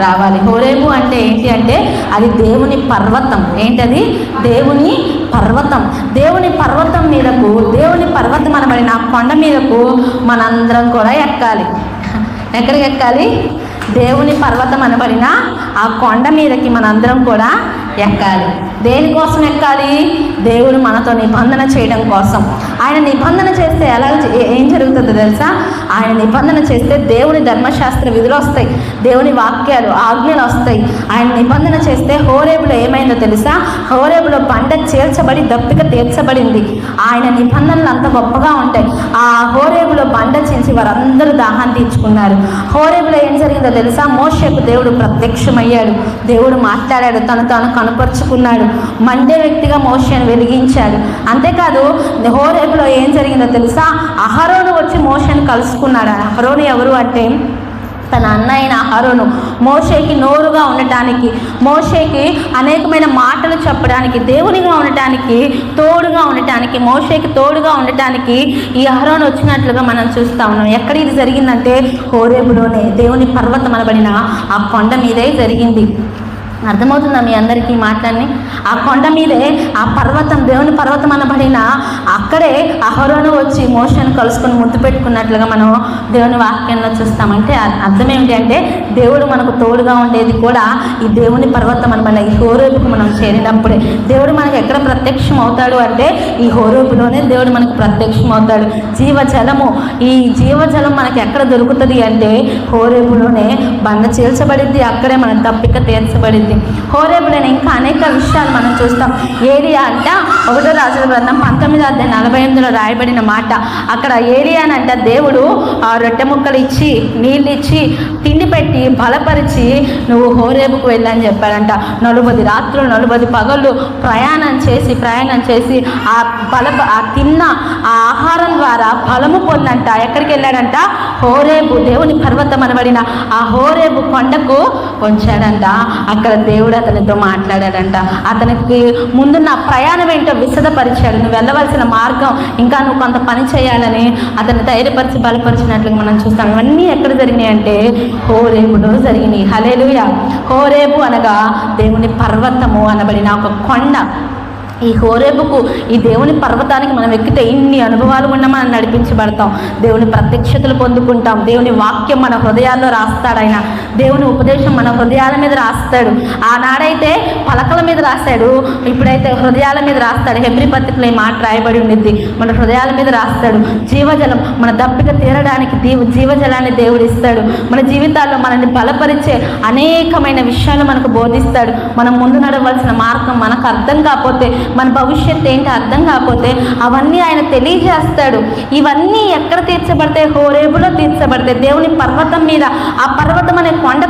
రావాలి. హోరేబు అంటే ఏంటి అంటే అది దేవుని పర్వతం. ఏంటది? దేవుని పర్వతం. దేవుని పర్వతం మీదకు దేవుని పర్వతం అనబడిన ఆ కొండ మీదకు మనందరం కూడా ఎక్కాలి. ఎక్కడికి ఎక్కాలి? దేవుని పర్వతం అనబడిన ఆ కొండ మీదకి మనందరం కూడా ఎక్కాలి. దేనికోసం ఎక్కాలి? దేవుడు మనతో నిబంధన చేయడం కోసం. ఆయన నిబంధన చేస్తే ఎలా ఏం జరుగుతుందో తెలుసా? ఆయన నిబంధన చేస్తే దేవుని ధర్మశాస్త్ర విధులు వస్తాయి. దేవుని వాక్యాలు ఆజ్ఞలు వస్తాయి. ఆయన నిబంధన చేస్తే హోరేబులో ఏమైందో తెలుసా? హోరేబులో పంట చేర్చబడి దప్పిక తీర్చబడింది. ఆయన నిబంధనలు అంత గొప్పగా ఉంటాయి. ఆ హోరేబులో పంట చేసి వారందరూ దాహాన్ని తీర్చుకున్నారు. హోరేబులో ఏం జరిగిందో తెలుసా? మోషకు దేవుడు ప్రత్యక్షమయ్యాడు. దేవుడు మాట్లాడాడు. తను తాను కనపరుచుకున్నాడు. మండే వ్యక్తిగా మోషను వెలిగించాడు. అంతేకాదు హోరేబులో ఏం జరిగిందో తెలుసా? అహరోను వచ్చి మోషను కలుసుకున్నాడు. అహరోను ఎవరు అంటే తన అన్న అయిన అహరోను. మోషేకి నోరుగా ఉండటానికి మోషేకి అనేకమైన మాటలు చెప్పడానికి దేవునిగా ఉండటానికి తోడుగా ఉండటానికి మోషేకి తోడుగా ఉండటానికి ఈ అహరోను వచ్చినట్లుగా మనం చూస్తా ఉన్నాం. ఎక్కడ ఇది జరిగిందంటే హోరేబులోనే దేవుని పర్వతం అనబడిన ఆ కొండ మీదే జరిగింది. అర్థమవుతుందా మీ అందరికీ ఈ మాటలన్నీ? ఆ కొండ మీదే ఆ పర్వతం దేవుని పర్వతం అనబడిన అక్కడే అహరోను వచ్చి మోషన్ కలుసుకొని ముద్దు పెట్టుకున్నట్లుగా మనం దేవుని వాక్యంలో చూస్తామంటే అర్థం ఏమిటి అంటే దేవుడు మనకు తోడుగా ఉండేది కూడా ఈ దేవుని పర్వతం అనబడిన ఈ హోరోపుకు మనం చేరినప్పుడే. దేవుడు మనకు ఎక్కడ ప్రత్యక్షం అవుతాడు అంటే ఈ హోరోపులోనే దేవుడు మనకు ప్రత్యక్షం అవుతాడు జీవజలము ఈ జీవజలం మనకి ఎక్కడ దొరుకుతుంది అంటే హోరేపులోనే బండ చీల్చబడింది అక్కడే మన తప్పిక తీర్చబడింది. హోరేబులోనే ఇంకా అనేక విషయాలు మనం చూస్తాం. ఏరియా అంట ఒకటో రాజుల గ్రంథం పంతొమ్మిది వందల నలభై ఎనిమిదిలో రాయబడిన మాట. అక్కడ ఏరియానంట దేవుడు ఆ రొట్టె ముక్కలు ఇచ్చి నీళ్ళు ఇచ్చి తిండి పెట్టి బలపరిచి నువ్వు హోరేబుకు వెళ్ళని చెప్పాడంట. నలుబది రాత్రులు నలుబది పగళ్ళు ప్రయాణం చేసి ప్రయాణం చేసి ఆ బల ఆ తిన్న ఆ ఆహారం ద్వారా బలము పొందంట. ఎక్కడికి వెళ్ళాడంట? హోరేబు దేవుని పర్వతం అనబడిన ఆ హోరేబు కొండకు వచ్చాడంట. అక్కడ దేవుడు అతనితో మాట్లాడాడంట. అతనికి ముందున్న ప్రయాణం ఏంటో విశదపరిచాడు. నువ్వు వెళ్ళవలసిన మార్గం ఇంకా నువ్వు కొంత పని చేయాలని అతన్ని ధైర్యపరిచి బలపరిచినట్లుగా మనం చూస్తాం. ఇవన్నీ ఎక్కడ జరిగినాయి అంటే హోరేబులో జరిగినాయి. హలేలుయ హోరేబు అనగా దేవుని పర్వతము అనబడిన ఒక కొండ. ఈ హోరేబుకు ఈ దేవుని పర్వతానికి మనం ఎక్కితే ఇన్ని అనుభవాలు ఉన్న మనం నడిపించబడతాం. దేవుని ప్రత్యక్షతలు పొందుకుంటాం. దేవుని వాక్యం మన హృదయాల్లో రాస్తాడు ఆయన. దేవుని ఉపదేశం మన హృదయాల మీద రాస్తాడు. ఆనాడైతే పలకల మీద రాశాడు. ఇప్పుడైతే హృదయాల మీద రాస్తాడు. హెబ్రి పత్రికలో ఈ మాట రాయబడి ఉండిద్ది మన హృదయాల మీద రాస్తాడు. జీవజలం మన దప్పిక తీరడానికి దీవు జీవజలాన్ని దేవుడు ఇస్తాడు. మన జీవితాల్లో మనల్ని బలపరిచే అనేకమైన విషయాలు మనకు బోధిస్తాడు. మనం ముందు నడవలసిన మార్గం మనకు అర్థం కాకపోతే మన భవిష్యత్తు ఏంటి అర్థం కాకపోతే అవన్నీ ఆయన తెలియజేస్తాడు. ఇవన్నీ ఎక్కడ తీర్చబడతాయి? హోరేబులో తీర్చబడతాయి. దేవుని పర్వతం మీద. ఆ పర్వతం అనే కొండకు